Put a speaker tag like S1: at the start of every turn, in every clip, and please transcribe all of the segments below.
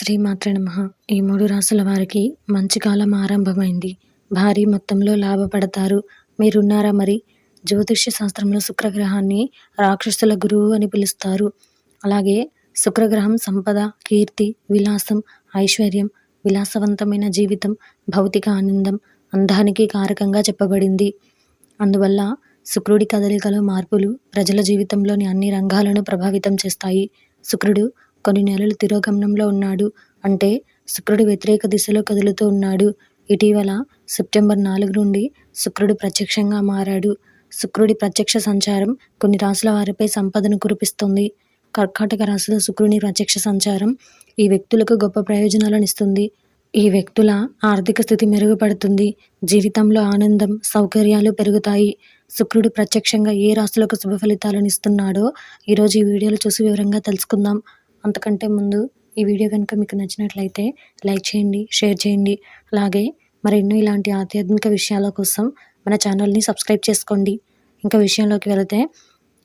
S1: శ్రీమాత్రే నమ. ఈ మూడు రాసుల వారికి మంచి కాలం ఆరంభమైంది. భారీ మొత్తంలో లాభపడతారు. మీరున్నారా మరి? జ్యోతిష్య శాస్త్రంలో శుక్రగ్రహాన్ని రాక్షసుల గురువు అని పిలుస్తారు. అలాగే శుక్రగ్రహం సంపద కీర్తి విలాసం ఐశ్వర్యం విలాసవంతమైన జీవితం భౌతిక ఆనందం అందానికి కారకంగా చెప్పబడింది. అందువల్ల శుక్రుడి కదలికలో మార్పులు ప్రజల జీవితంలోని అన్ని రంగాలను ప్రభావితం చేస్తాయి. శుక్రుడు కొన్ని నెలలు తిరోగమనంలో ఉన్నాడు. అంటే శుక్రుడు వ్యతిరేక దిశలో కదులుతూ ఉన్నాడు. ఇటీవల సెప్టెంబర్ నాలుగు నుండి శుక్రుడు ప్రత్యక్షంగా మారాడు. శుక్రుడి ప్రత్యక్ష సంచారం కొన్ని రాసుల వారిపై సంపదను కురిపిస్తుంది. కర్కాటక రాశిలో శుక్రుని ప్రత్యక్ష సంచారం ఈ వ్యక్తులకు గొప్ప ప్రయోజనాలను ఇస్తుంది. ఈ వ్యక్తుల ఆర్థిక స్థితి మెరుగుపడుతుంది. జీవితంలో ఆనందం సౌకర్యాలు పెరుగుతాయి. శుక్రుడు ప్రత్యక్షంగా ఏ రాశులకు శుభ ఫలితాలను ఇస్తున్నాడో ఈరోజు ఈ వీడియోలో చూసి వివరంగా తెలుసుకుందాం. అంతకంటే ముందు ఈ వీడియో కనుక మీకు నచ్చినట్లయితే లైక్ చేయండి షేర్ చేయండి. అలాగే మరెన్నో ఇలాంటి ఆధ్యాత్మిక విషయాల కోసం మన ఛానల్ని సబ్స్క్రైబ్ చేసుకోండి. ఇంకా విషయంలోకి వెళితే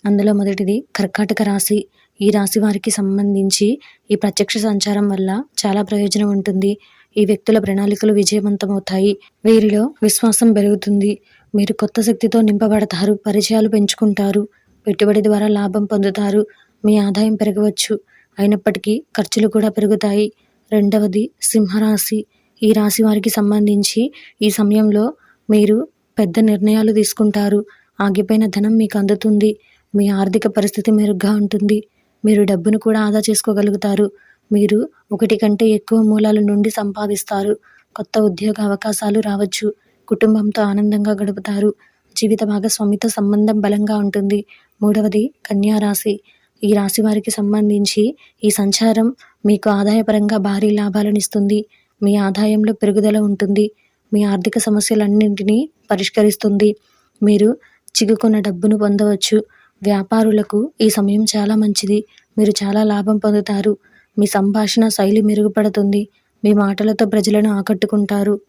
S1: అందులో మొదటిది కర్కాటక రాశి. ఈ రాశి వారికి సంబంధించి ఈ ప్రత్యక్ష సంచారం వల్ల చాలా ప్రయోజనం ఉంటుంది. ఈ వ్యక్తుల ప్రణాళికలు విజయవంతమవుతాయి. వీరిలో విశ్వాసం పెరుగుతుంది. మీరు కొత్త శక్తితో నింపబడతారు పరిచయాలు పెంచుకుంటారు పెట్టుబడి ద్వారా లాభం పొందుతారు మీ ఆదాయం పెరగవచ్చు. అయినప్పటికీ ఖర్చులు కూడా పెరుగుతాయి. రెండవది సింహరాశి. ఈ రాశి వారికి సంబంధించి ఈ సమయంలో మీరు పెద్ద నిర్ణయాలు తీసుకుంటారు. ఆగిపోయిన ధనం మీకు అందుతుంది. మీ ఆర్థిక పరిస్థితి మెరుగ్గా ఉంటుంది. మీరు డబ్బును కూడా ఆదా చేసుకోగలుగుతారు. మీరు ఒకటి కంటే ఎక్కువ మూలాల నుండి సంపాదిస్తారు. కొత్త ఉద్యోగ అవకాశాలు రావచ్చు. కుటుంబంతో ఆనందంగా గడుపుతారు. జీవిత భాగస్వామితో సంబంధం బలంగా ఉంటుంది. మూడవది కన్యా రాశి ఈ రాశి వారికి సంబంధించి ఈ సంచారం మీకు ఆదాయపరంగా భారీ లాభాలను ఇస్తుంది. మీ ఆదాయంలో పెరుగుదల ఉంటుంది. మీ ఆర్థిక సమస్యలన్నింటినీ పరిష్కరిస్తుంది. మీరు చిక్కుకున్న డబ్బును పొందవచ్చు. వ్యాపారులకు ఈ సమయం చాలా మంచిది. మీరు చాలా లాభం పొందుతారు. మీ సంభాషణ శైలి మెరుగుపడుతుంది. మీ మాటలతో ప్రజలను ఆకట్టుకుంటారు.